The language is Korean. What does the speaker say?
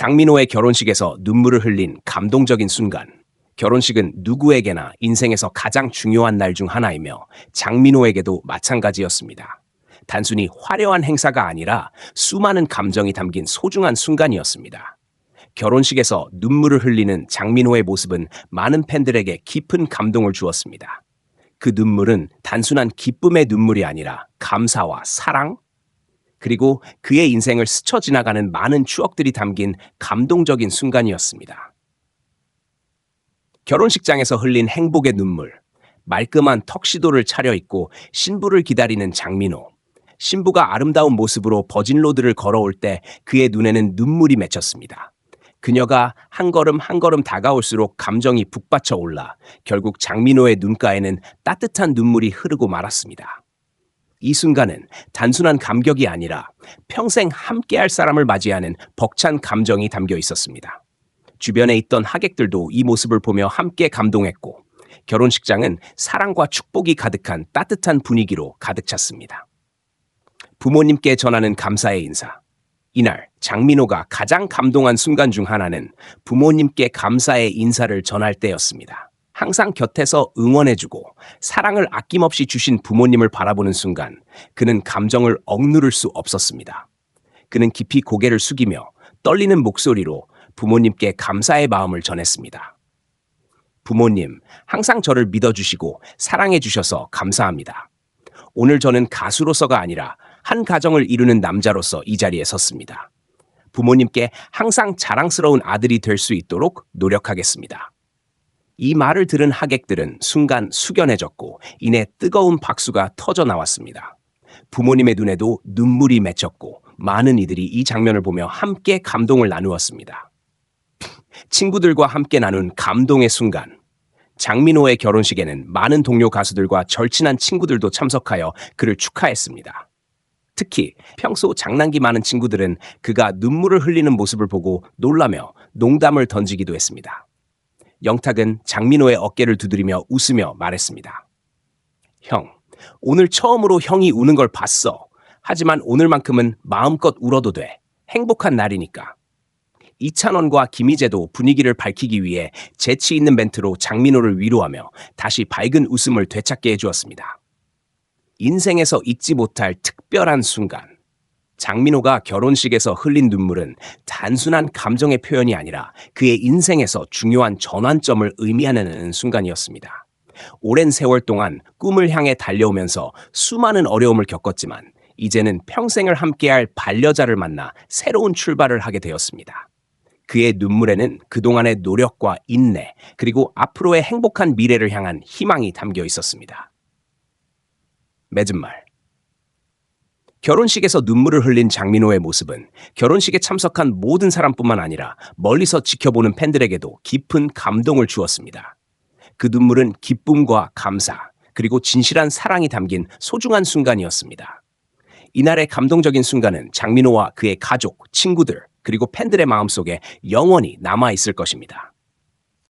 장민호의 결혼식에서 눈물을 흘린 감동적인 순간. 결혼식은 누구에게나 인생에서 가장 중요한 날 중 하나이며 장민호에게도 마찬가지였습니다. 단순히 화려한 행사가 아니라 수많은 감정이 담긴 소중한 순간이었습니다. 결혼식에서 눈물을 흘리는 장민호의 모습은 많은 팬들에게 깊은 감동을 주었습니다. 그 눈물은 단순한 기쁨의 눈물이 아니라 감사와 사랑, 그리고 그의 인생을 스쳐 지나가는 많은 추억들이 담긴 감동적인 순간이었습니다. 결혼식장에서 흘린 행복의 눈물, 말끔한 턱시도를 차려입고 신부를 기다리는 장민호. 신부가 아름다운 모습으로 버진로드를 걸어올 때 그의 눈에는 눈물이 맺혔습니다. 그녀가 한 걸음 한 걸음 다가올수록 감정이 북받쳐 올라 결국 장민호의 눈가에는 따뜻한 눈물이 흐르고 말았습니다. 이 순간은 단순한 감격이 아니라 평생 함께할 사람을 맞이하는 벅찬 감정이 담겨 있었습니다. 주변에 있던 하객들도 이 모습을 보며 함께 감동했고 결혼식장은 사랑과 축복이 가득한 따뜻한 분위기로 가득 찼습니다. 부모님께 전하는 감사의 인사. 이날 장민호가 가장 감동한 순간 중 하나는 부모님께 감사의 인사를 전할 때였습니다. 항상 곁에서 응원해주고 사랑을 아낌없이 주신 부모님을 바라보는 순간 그는 감정을 억누를 수 없었습니다. 그는 깊이 고개를 숙이며 떨리는 목소리로 부모님께 감사의 마음을 전했습니다. 부모님, 항상 저를 믿어주시고 사랑해주셔서 감사합니다. 오늘 저는 가수로서가 아니라 한 가정을 이루는 남자로서 이 자리에 섰습니다. 부모님께 항상 자랑스러운 아들이 될 수 있도록 노력하겠습니다. 이 말을 들은 하객들은 순간 숙연해졌고 이내 뜨거운 박수가 터져 나왔습니다. 부모님의 눈에도 눈물이 맺혔고 많은 이들이 이 장면을 보며 함께 감동을 나누었습니다. 친구들과 함께 나눈 감동의 순간. 장민호의 결혼식에는 많은 동료 가수들과 절친한 친구들도 참석하여 그를 축하했습니다. 특히 평소 장난기 많은 친구들은 그가 눈물을 흘리는 모습을 보고 놀라며 농담을 던지기도 했습니다. 영탁은 장민호의 어깨를 두드리며 웃으며 말했습니다. 형, 오늘 처음으로 형이 우는 걸 봤어. 하지만 오늘만큼은 마음껏 울어도 돼. 행복한 날이니까. 이찬원과 김희재도 분위기를 밝히기 위해 재치 있는 멘트로 장민호를 위로하며 다시 밝은 웃음을 되찾게 해주었습니다. 인생에서 잊지 못할 특별한 순간. 장민호가 결혼식에서 흘린 눈물은 단순한 감정의 표현이 아니라 그의 인생에서 중요한 전환점을 의미하는 순간이었습니다. 오랜 세월 동안 꿈을 향해 달려오면서 수많은 어려움을 겪었지만 이제는 평생을 함께할 반려자를 만나 새로운 출발을 하게 되었습니다. 그의 눈물에는 그동안의 노력과 인내, 그리고 앞으로의 행복한 미래를 향한 희망이 담겨 있었습니다. 맺은 말. 결혼식에서 눈물을 흘린 장민호의 모습은 결혼식에 참석한 모든 사람뿐만 아니라 멀리서 지켜보는 팬들에게도 깊은 감동을 주었습니다. 그 눈물은 기쁨과 감사, 그리고 진실한 사랑이 담긴 소중한 순간이었습니다. 이날의 감동적인 순간은 장민호와 그의 가족, 친구들, 그리고 팬들의 마음속에 영원히 남아 있을 것입니다.